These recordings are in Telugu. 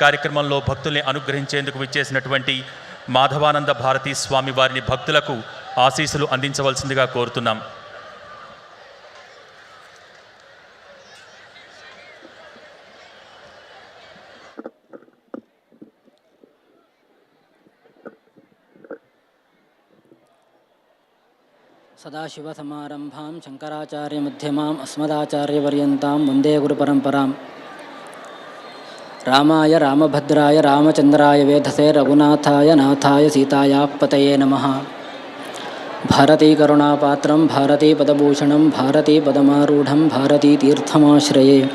కార్యక్రమంలో భక్తుల్ని అనుగ్రహించేందుకు విచ్చేసినటువంటి మాధవానంద భారతీ స్వామి వారిని భక్తులకు ఆశీస్సులు అందించవలసిందిగా కోరుతున్నాం. సదాశివసమారంభాం శంకరాచార్యమధ్యమాం అస్మదాచార్యపర్యంతం వందే గురుపరంపరాం రామాయ రామభద్రాయ రామచంద్రాయ వేధసే రఘునాథాయ నాథాయ సీతాయాపతయే నమ. భారతీకరుణాపాత్రం భారతీపదభూషణం భారతీపదమారూఢం భారతీతీర్థమాశ్రయే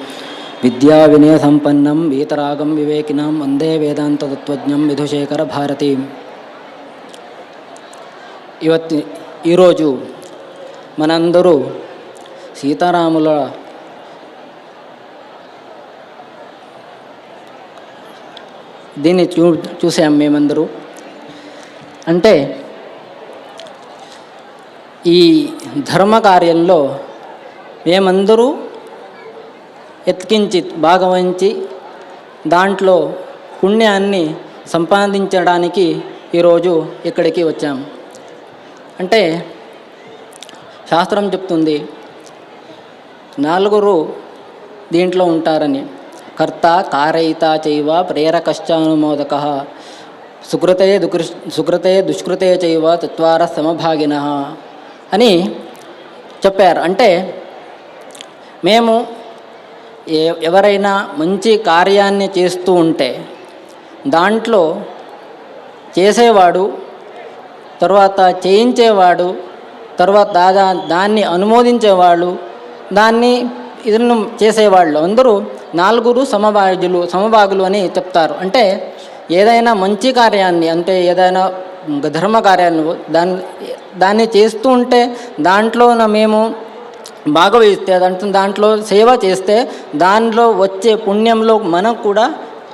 విద్యావినయసంపన్నం వీతరాగం వివేకినాం వందే వేదాంతతత్వజ్ఞం విధుశేఖర భారతి. ఇవత్ ఈరోజు మనందరూ సీతారాముల దీన్ని చూ చూసాం మేమందరూ. అంటే ఈ ధర్మ కార్యంలో మేమందరూ ఎత్కించి భాగవహించి దాంట్లో పుణ్యాన్ని సంపాదించడానికి ఈరోజు ఇక్కడికి వచ్చాం. అంటే శాస్త్రం చెప్తుంది నలుగురు దీంట్లో ఉంటారని. కర్త కారయిత చైవ ప్రేరకశ్చానుమోదక. సుకృతే దుకృ సుకృతే దుష్కృతే చైవ చత్వార సమభాగిన. అని చెప్పారు. అంటే మేము ఏ ఎవరైనా మంచి కార్యాన్ని చేస్తూ ఉంటే దాంట్లో చేసేవాడు తర్వాత చేయించేవాడు తర్వాత దాదా దాన్ని అనుమోదించేవాళ్ళు దాన్ని ఇదను చేసేవాళ్ళు అందరూ నాలుగురు సమభాజులు సమభాగులు అని చెప్తారు. అంటే ఏదైనా మంచి కార్యాన్ని అంటే ఏదైనా ధర్మ కార్యాన్ని దాన్ని దాన్ని చేస్తూ ఉంటే దాంట్లో మేము భాగవహిస్తే దాంట్లో దాంట్లో సేవ చేస్తే దానిలో వచ్చే పుణ్యంలో మనకు కూడా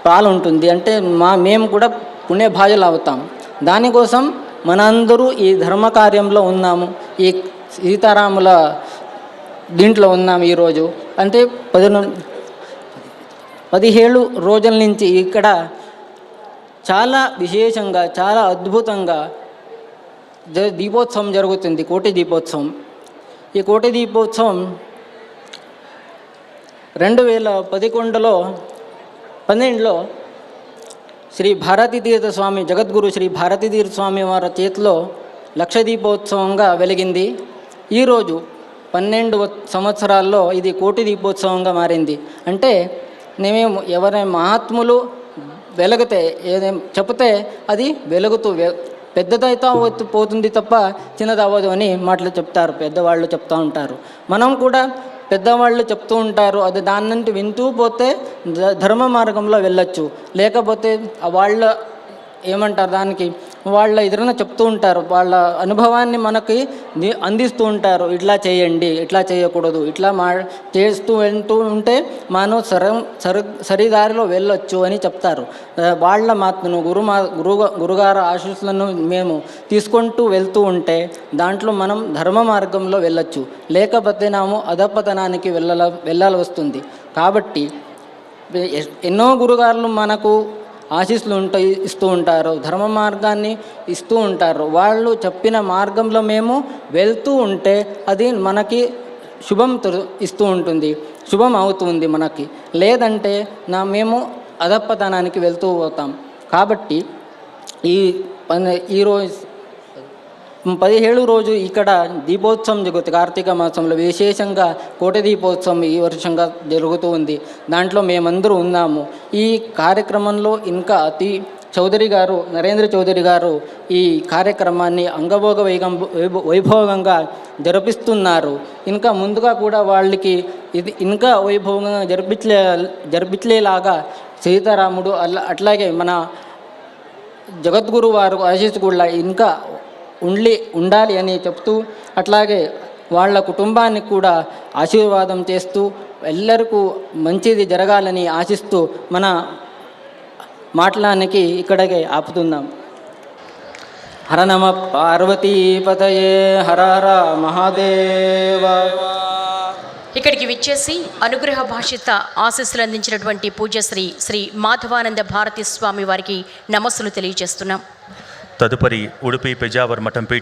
పాలు ఉంటుంది అంటే మా మేము కూడా పుణ్యభాజలు అవుతాం. దానికోసం మనందరూ ఈ ధర్మ కార్యంలో ఉన్నాము. ఈ సీతారాముల దీంట్లో ఉన్నాము ఈరోజు. అంటే పదిహేను పదిహేడు రోజుల నుంచి ఇక్కడ చాలా విశేషంగా చాలా అద్భుతంగా దీపోత్సవం జరుగుతుంది కోటి దీపోత్సవం. ఈ కోటి దీపోత్సవం రెండు వేల పదకొండులో పన్నెండులో శ్రీ భారతీతీర్థ స్వామి జగద్గురు శ్రీ భారతీతీర్థ స్వామి వారి చేతిలో లక్ష దీపోత్సవంగా వెలిగింది. ఈరోజు పన్నెండు సంవత్సరాల్లో ఇది కోటి దీపోత్సవంగా మారింది. అంటే నేమే ఎవరైనా మహాత్ములు వెలిగితే ఏదేం చెప్తే అది వెలుగుతూ వె- పెద్దదైతే పోతుంది తప్ప చిన్నది అవ్వదు అని మాటలు చెప్తారు పెద్దవాళ్ళు చెప్తూ ఉంటారు. మనం కూడా పెద్దవాళ్ళు చెప్తూ ఉంటారు అది దాని నుండి వింటూ పోతే ధర్మ మార్గంలో వెళ్ళొచ్చు. లేకపోతే వాళ్ళ ఏమంటారు దానికి వాళ్ళ ఎదురున చెప్తూ ఉంటారు. వాళ్ళ అనుభవాన్ని మనకి అందిస్తూ ఉంటారు. ఇట్లా చేయండి ఇట్లా చేయకూడదు ఇట్లా మా చేస్తూ వెళ్తూ ఉంటే మనం సర సరి సరిదారిలో వెళ్ళొచ్చు అని చెప్తారు. వాళ్ళ మాత్రను గురు మా గురు గురుగారు ఆశీస్సులను మేము తీసుకుంటూ వెళ్తూ ఉంటే దాంట్లో మనం ధర్మ మార్గంలో వెళ్ళొచ్చు. లేకపోతే నాము అధపతనానికి వెళ్ళాల వెళ్ళాల్సి వస్తుంది. కాబట్టి ఎన్నో గురుగారులు మనకు ఆశీస్సులు ఉంటాయి ఇస్తూ ఉంటారు. ధర్మ మార్గాన్ని ఇస్తూ ఉంటారు. వాళ్ళు చెప్పిన మార్గంలో మేము వెళ్తూ ఉంటే అది మనకి శుభం ఇస్తూ ఉంటుంది. శుభం అవుతుంది మనకి. లేదంటే నా మేము అధప్పతనానికి వెళ్తూ పోతాం. కాబట్టి ఈ ఈరోజు పదిహేడు రోజు ఇక్కడ దీపోత్సవం జరుగుతుంది. కార్తీక మాసంలో విశేషంగా కోట దీపోత్సవం ఈ వర్షంగా జరుగుతూ ఉంది. దాంట్లో మేమందరూ ఉన్నాము. ఈ కార్యక్రమంలో ఇంకా అతి చౌదరి గారు నరేంద్ర చౌదరి గారు ఈ కార్యక్రమాన్ని అంగభోగ వైగం వైభ- వైభోగంగా జరిపిస్తున్నారు. ఇంకా ముందుగా కూడా వాళ్ళకి ఇది ఇంకా వైభవంగా జరిపించలే జరిపించలేలాగా సీతారాముడు అట్లా అట్లాగే మన జగద్గురు వారు ఆశీస్ కూడా ఇంకా ఉండి ఉండాలి అని చెప్తూ అట్లాగే వాళ్ళ కుటుంబానికి కూడా ఆశీర్వాదం చేస్తూ ఎల్లరికూ మంచిది జరగాలని ఆశిస్తూ మన మాట్లానికి ఇక్కడగే ఆపుతున్నాం. హర నమ పార్వతీపతయే హరహర మహాదేవ. ఇక్కడికి విచ్చేసి అనుగ్రహ భాషిత ఆశీస్సులు అందించినటువంటి పూజశ్రీ శ్రీ మాధవానంద భారతి స్వామి వారికి నమస్సులు తెలియజేస్తున్నాం. తదుపరి ఉడుపి పెజావర్ మఠం పీఠ